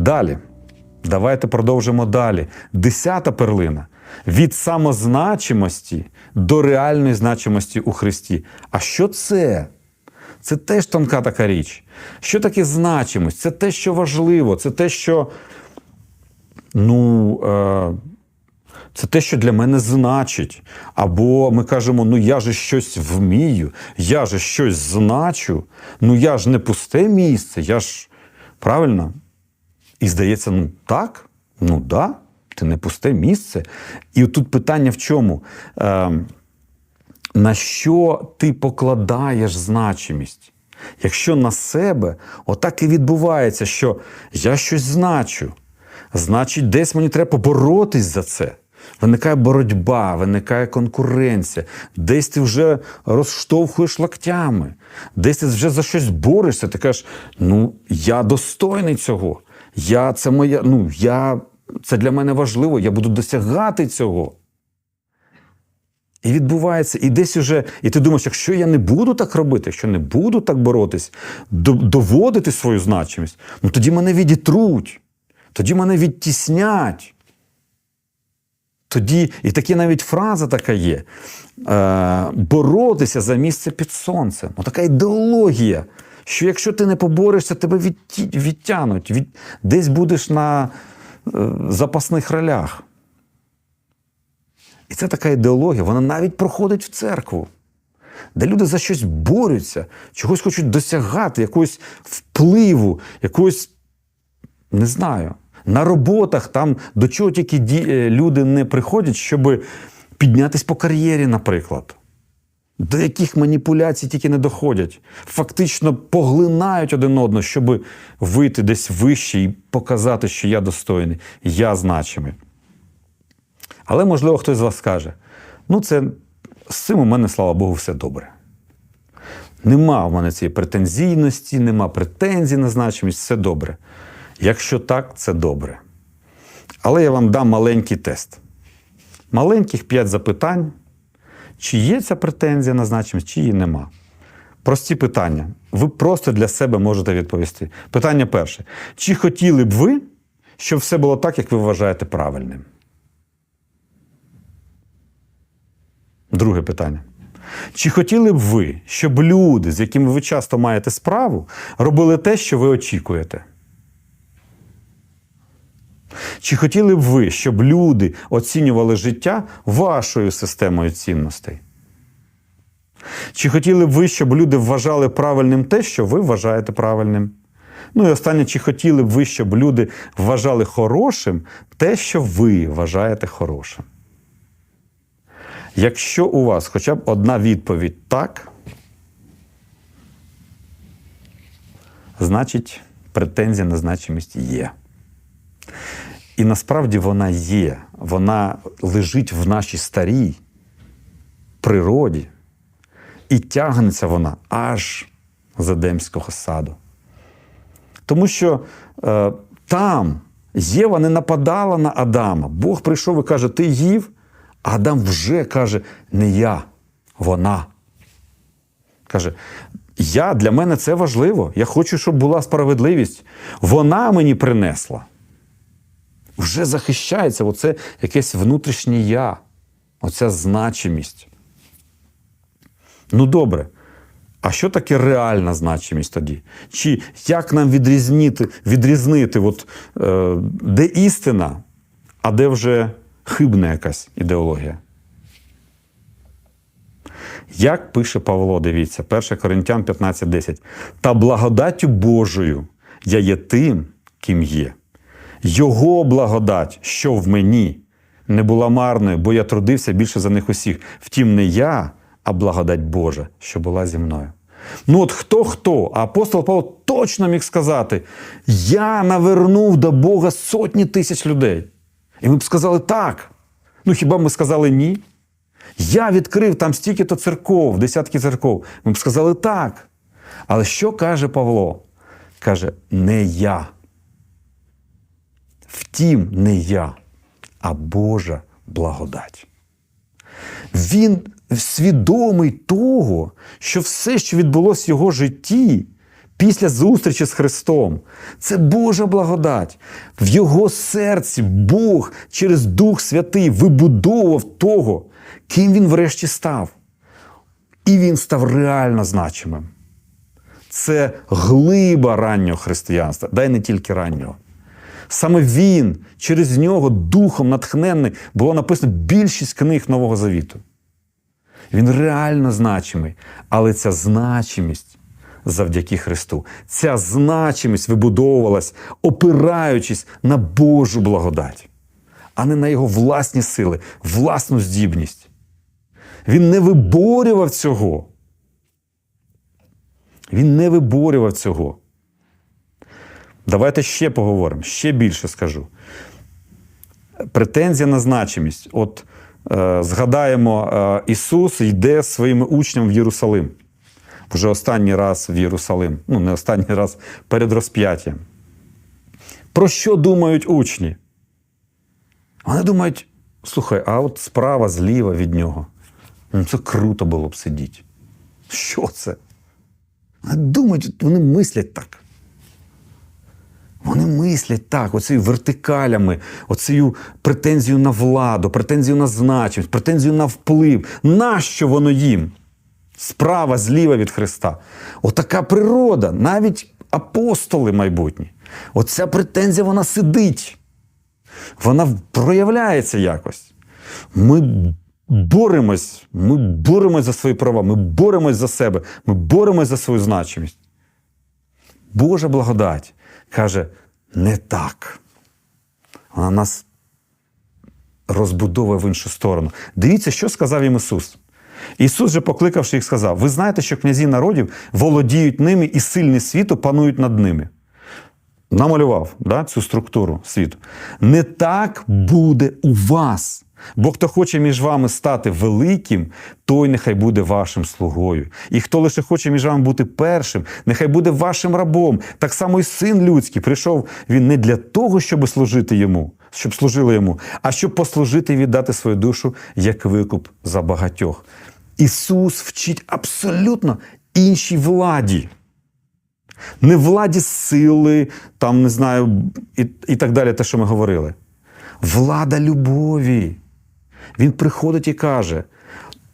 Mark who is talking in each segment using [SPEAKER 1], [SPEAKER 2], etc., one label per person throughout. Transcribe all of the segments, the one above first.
[SPEAKER 1] Далі. Давайте продовжимо далі. Десята перлина. Від самозначимості до реальної значимості у Христі. А що це? Це теж тонка така річ. Що таке значимость? Це те, що важливо, це те, що. Ну, е, це те, що для мене значить. Або ми кажемо, ну я же щось вмію, я же щось значу, ну я ж не пусте місце, я ж правильно. І здається, ну так, ну да, ти не пусте місце. І тут питання в чому? Е, на що ти покладаєш значимість? Якщо на себе, отак і відбувається, що я щось значу, значить, десь мені треба поборотись за це. Виникає боротьба, виникає конкуренція, десь ти вже розштовхуєш локтями, десь ти вже за щось борешся. Ти кажеш, ну я достойний цього. Я це моя, ну я це для мене важливо, я буду досягати цього. І відбувається, і десь уже, і ти думаєш, якщо я не буду так робити, якщо не буду так боротись, до- доводити свою значимість, ну тоді мене відітруть, тоді мене відтіснять. Тоді, і такі навіть фраза така є: е, боротися за місце під сонцем. Ну, така ідеологія, що якщо ти не поборешся, тебе відті, відтянуть, від, десь будеш на е, запасних ролях. І це така ідеологія, вона навіть проходить в церкву, де люди за щось борються, чогось хочуть досягати, якогось впливу, якогось, не знаю, на роботах, там до чого тільки е, люди не приходять, щоб піднятись по кар'єрі, наприклад. До яких маніпуляцій тільки не доходять. Фактично поглинають один одного, щоб вийти десь вище і показати, що я достойний, я значимий. Але, можливо, хтось з вас скаже: ну, це з цим у мене, слава Богу, все добре. Нема в мене цієї претензійності, нема претензій на значимість, все добре. Якщо так, це добре. Але я вам дам маленький тест. Маленьких 5 запитань. Чи є ця претензія на значимість, чи її нема. Прості питання. Ви просто для себе можете відповісти. Питання перше. Чи хотіли б ви, щоб все було так, як ви вважаєте правильним? Друге питання. Чи хотіли б ви, щоб люди, з якими ви часто маєте справу, робили те, що ви очікуєте? Чи хотіли б ви, щоб люди оцінювали життя вашою системою цінностей? Чи хотіли б ви, щоб люди вважали правильним те, що ви вважаєте правильним? Ну і останнє, чи хотіли б ви, щоб люди вважали хорошим те, що ви вважаєте хорошим? Якщо у вас хоча б одна відповідь так, значить претензія на значимість є. І насправді вона є, вона лежить в нашій старій природі, і тягнеться вона аж з Едемського саду. Тому що е, там Єва не нападала на Адама. Бог прийшов і каже: Ти їв, а Адам вже каже: не я, вона. Каже, я для мене це важливо. Я хочу, щоб була справедливість. Вона мені принесла. Вже захищається оце якесь внутрішнє я, оця значимість. Ну добре. А що таке реальна значимість тоді? Чи як нам відрізнити, відрізнити от, е, де істина, а де вже хибна якась ідеологія? Як пише Павло, дивіться, 1 Коринтян 15:10. Та благодаттю Божою я є тим, ким є. Його благодать, що в мені, не була марною, бо я трудився більше за них усіх. Втім, не я, а благодать Божа, що була зі мною. Ну от хто хто, а апостол Павло точно міг сказати: я навернув до Бога сотні тисяч людей. І ми б сказали так. Ну хіба ми сказали ні? Я відкрив там стільки-то церков, десятки церков. Ми б сказали так. Але що каже Павло? Каже, не я. Втім, не я, а Божа благодать. Він свідомий того, що все, що відбулося в його житті, після зустрічі з Христом. Це Божа благодать. В його серці Бог через Дух Святий вибудовував того, ким він врешті став. І він став реально значимим. Це глиба раннього християнства, дай не тільки раннього. Саме він, через нього, духом натхненний, було написано більшість книг Нового Завіту. Він реально значимий, але ця значимість завдяки Христу, ця значимість вибудовувалась, опираючись на Божу благодать, а не на його власні сили, власну здібність. Він не виборював цього. Він не виборював цього. Давайте ще поговоримо, ще більше скажу. Претензія на значимість. От е, згадаємо, е, Ісус йде своїми учнями в Єрусалим. Вже останній раз в Єрусалим. Ну, не останній раз перед розп'яттям. Про що думають учні? Вони думають: слухай, а от справа зліва від нього. Ну, це круто було б сидіти. Що це? Вони думають, вони мислять так. Вони мислять так, оцею вертикалями, оцею претензію на владу, претензію на значимість, претензію на вплив. Нащо воно їм? Справа зліва від Христа. Отака природа, навіть апостоли майбутні. Оця претензія вона сидить. Вона проявляється якось. Ми боремось, ми боремось за свої права, ми боремось за себе, ми боремось за свою значимість. Божа благодать каже, не так. Вона нас розбудовує в іншу сторону. Дивіться, що сказав їм Ісус. Ісус же, покликавши їх, сказав: Ви знаєте, що князі народів володіють ними і сильні світу панують над ними. Намалював да, цю структуру світу. Не так буде у вас. Бо хто хоче між вами стати великим, той нехай буде вашим слугою. І хто лише хоче між вами бути першим, нехай буде вашим рабом. Так само і син людський прийшов він не для того, щоб служити йому, щоб служили йому, а щоб послужити і віддати свою душу як викуп за багатьох. Ісус вчить абсолютно іншій владі. Не владі сили, там не знаю, і, і так далі, те, що ми говорили. Влада любові. Він приходить і каже: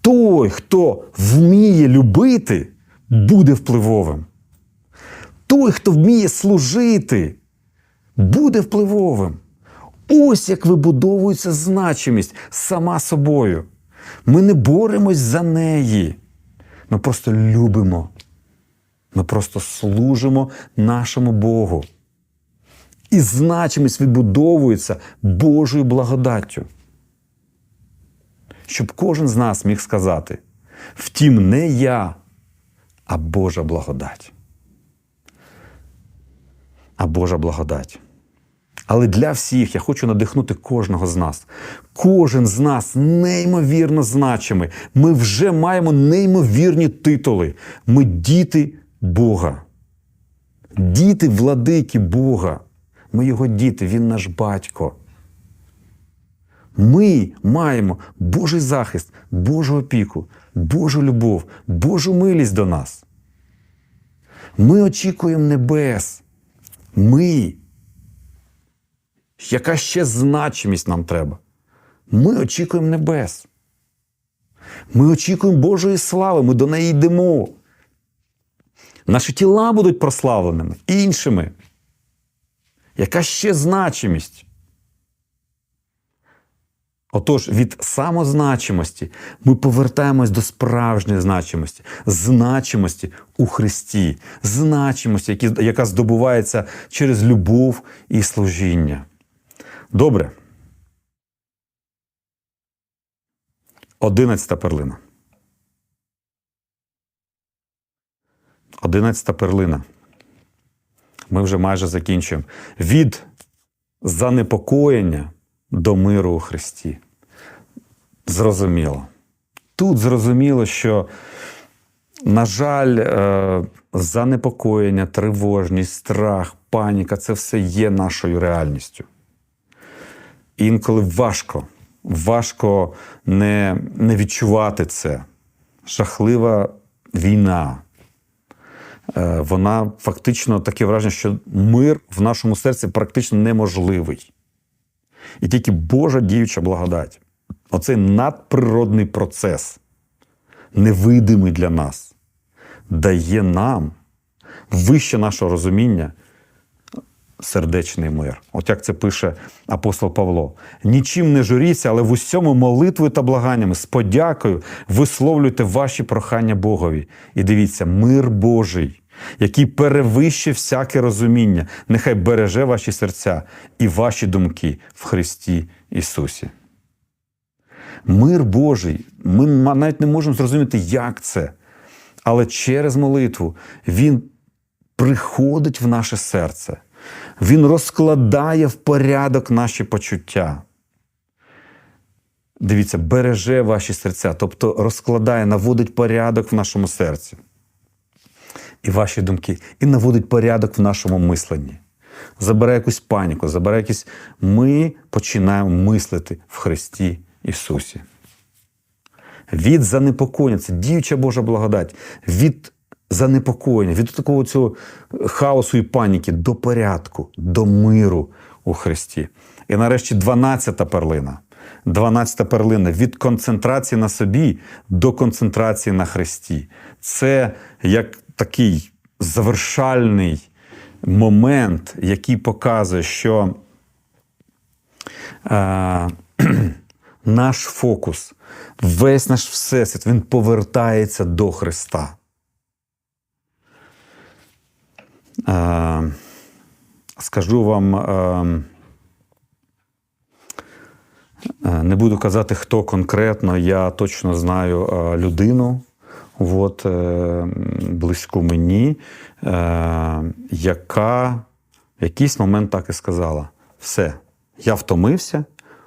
[SPEAKER 1] той, хто вміє любити, буде впливовим. Той, хто вміє служити, буде впливовим. Ось як вибудовується значимість сама собою. Ми не боремось за неї. Ми просто любимо. Ми просто служимо нашому Богу. І значимість відбудовується Божою благодаттю. Щоб кожен з нас міг сказати: втім, не я, а Божа благодать. А Божа благодать. Але для всіх я хочу надихнути кожного з нас. Кожен з нас неймовірно значимий. Ми вже маємо неймовірні титули. Ми діти Бога. Діти владики Бога. Ми його діти, Він наш батько. Ми маємо Божий захист, Божу опіку, Божу любов, Божу милість до нас. Ми очікуємо небес. Ми. Яка ще значимість нам треба? Ми очікуємо небес. Ми очікуємо Божої слави, ми до неї йдемо. Наші тіла будуть прославленими іншими. Яка ще значимість? Отож, від самозначимості ми повертаємось до справжньої значимості, значимості у Христі, значимості, яка здобувається через любов і служіння. Добре. Одинадцята перлина. Одинадцята перлина. Ми вже майже закінчуємо. Від занепокоєння до миру у Христі. Зрозуміло. Тут зрозуміло, що, на жаль, е, занепокоєння, тривожність, страх, паніка це все є нашою реальністю. Інколи важко, важко не, не відчувати це. Жахлива війна, е, вона фактично таке враження, що мир в нашому серці практично неможливий. І тільки Божа діюча благодать, оцей надприродний процес, невидимий для нас, дає нам вище нашого розуміння сердечний мир. От як це пише апостол Павло: нічим не журіться, але в усьому молитвою та благаннями з подякою висловлюйте ваші прохання Богові. І дивіться, мир Божий, який перевищує всяке розуміння, нехай береже ваші серця і ваші думки в Христі Ісусі. Мир Божий, ми навіть не можемо зрозуміти, як це. Але через молитву Він приходить в наше серце. Він розкладає в порядок наші почуття. Дивіться, береже ваші серця, тобто розкладає, наводить порядок в нашому серці. І ваші думки, і наводить порядок в нашому мисленні. Забирає якусь паніку, забирає якісь. Ми починаємо мислити в Христі Ісусі. Від занепокоєння, це діюча Божа благодать, від занепокоєння, від такого цього хаосу і паніки до порядку, до миру у Христі. І нарешті 12-та перлина. 12-та перлина від концентрації на собі до концентрації на Христі. Це як такий завершальний момент, який показує, що е, наш фокус, весь наш всесвіт, він повертається до Христа. Скажу вам, не буду казати, хто конкретно, я точно знаю людину, от, е, близьку мені, е, яка в якийсь момент так і сказала: все, я втомився,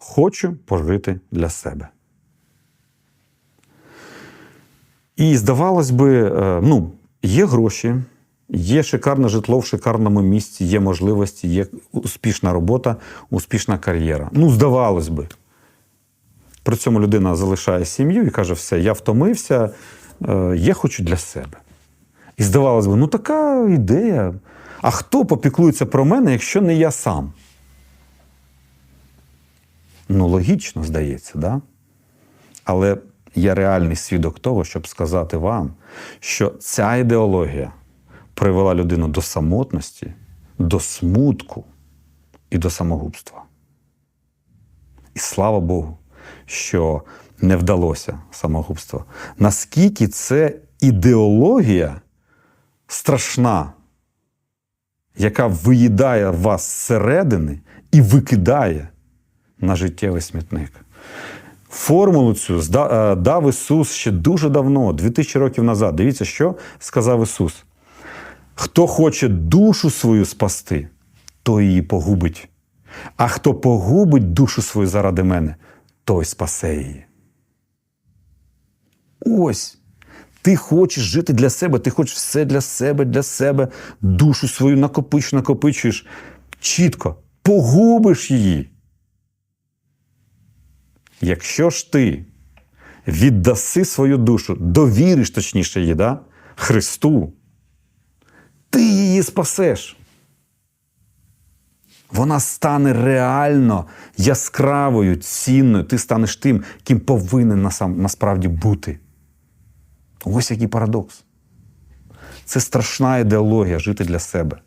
[SPEAKER 1] хочу пожити для себе. І здавалось би, е, ну, є гроші, є шикарне житло в шикарному місці, є можливості, є успішна робота, успішна кар'єра. Ну, здавалось би. При цьому людина залишає сім'ю і каже: все, я втомився, е, я хочу для себе. І здавалось би, ну така ідея. А хто попіклується про мене, якщо не я сам? Ну, логічно, здається, да? Але я реальний свідок того, щоб сказати вам, що ця ідеологія привела людину до самотності, до смутку і до самогубства. І слава Богу, що не вдалося самогубство. Наскільки це ідеологія страшна, яка виїдає вас зсередини і викидає на життєвий смітник. Формулу цю дав Ісус ще дуже давно, 2000 років назад. Дивіться, що сказав Ісус. Хто хоче душу свою спасти, той її погубить. А хто погубить душу свою заради мене, той спасе її. Ось. Ти хочеш жити для себе, ти хочеш все для себе, для себе, душу свою накопич, накопичуєш. Чітко погубиш її. Якщо ж ти віддаси свою душу, довіриш, точніше її, да? Христу, ти її спасеш. Вона стане реально яскравою, цінною. Ти станеш тим, ким повинен насправді бути. Ось який парадокс. Це страшна ідеологія жити для себе.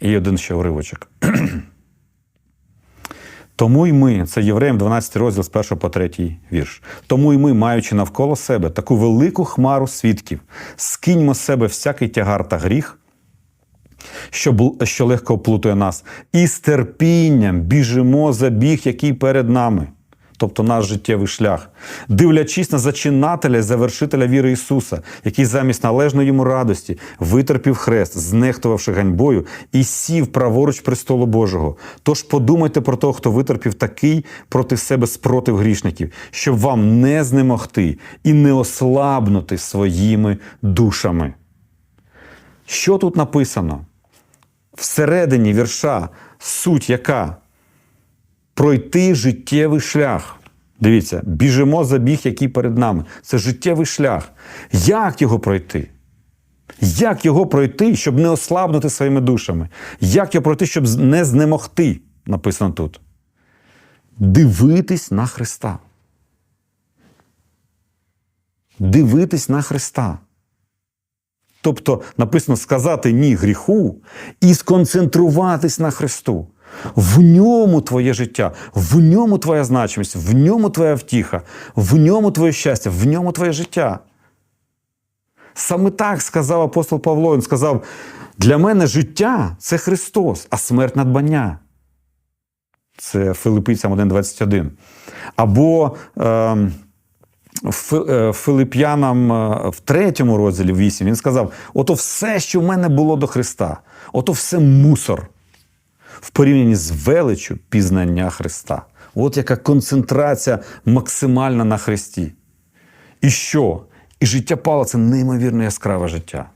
[SPEAKER 1] І один ще уривочок. Тому й ми, це Євреям 12 розділ з 1 по 3 вірш. Тому й ми, маючи навколо себе таку велику хмару свідків, скиньмо з себе всякий тягар та гріх, що, що легко оплутує нас, і з терпінням біжимо за біг, який перед нами. Тобто наш життєвий шлях, дивлячись на зачинателя і завершителя віри Ісуса, який замість належної йому радості витерпів хрест, знехтувавши ганьбою, і сів праворуч престолу Божого. Тож подумайте про того, хто витерпів такий проти себе спротив грішників, щоб вам не знемогти і не ослабнути своїми душами. Що тут написано? Всередині вірша суть яка? Пройти життєвий шлях. Дивіться, біжимо за біг, який перед нами. Це життєвий шлях. Як його пройти? Як його пройти, щоб не ослабнути своїми душами? Як його пройти, щоб не знемогти? Написано тут. Дивитись на Христа. Дивитись на Христа. Тобто написано сказати ні гріху і сконцентруватись на Христу. В ньому твоє життя, в ньому твоя значимість, в ньому твоя втіха, в ньому твоє щастя, в ньому твоє життя. Саме так сказав апостол Павло. Він сказав: для мене життя це Христос, а смерть надбання. Це Филиппійцям 1,21. Або е, е, Филип'янам е, в третьому розділі 8 він сказав: ото все, що в мене було до Христа, ото все мусор в порівнянні з величю пізнання Христа. От яка концентрація максимальна на Христі. І що? І життя Павла це неймовірно яскраве життя.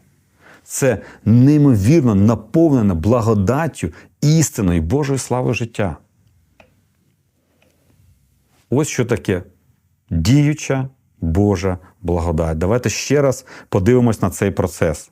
[SPEAKER 1] Це неймовірно наповнене благодаттю істинної Божої слави життя. Ось що таке діюча Божа благодать. Давайте ще раз подивимось на цей процес.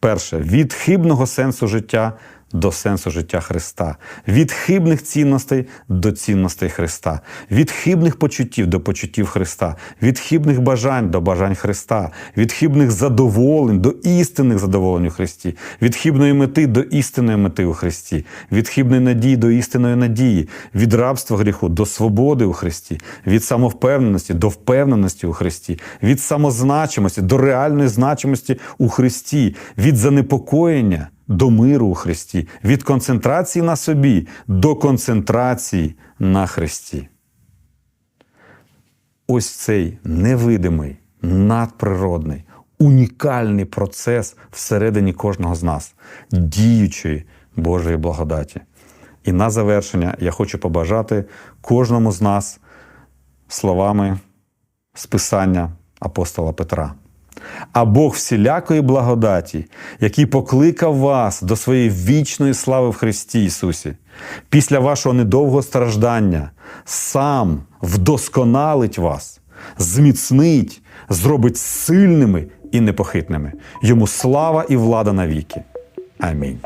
[SPEAKER 1] Перше, від хибного сенсу життя до сенсу життя Христа, від хибних цінностей до цінностей Христа, від хибних почуттів до почуттів Христа, від хибних бажань до бажань Христа, від хибних задоволень до істинних задоволень у Христі, від хибної мети до істинної мети у Христі, від хибної надії до істинної надії, від рабства гріху до свободи у Христі, від самовпевненості до впевненості у Христі, від самозначимості до реальної значимості у Христі, від занепокоєння до миру у Христі, від концентрації на собі до концентрації на Христі. Ось цей невидимий, надприродний, унікальний процес всередині кожного з нас, діючої Божої благодаті. І на завершення я хочу побажати кожному з нас словами з Писання апостола Петра. А Бог всілякої благодаті, який покликав вас до своєї вічної слави в Христі Ісусі, після вашого недовгого страждання, сам вдосконалить вас, зміцнить, зробить сильними і непохитними. Йому слава і влада навіки. Амінь.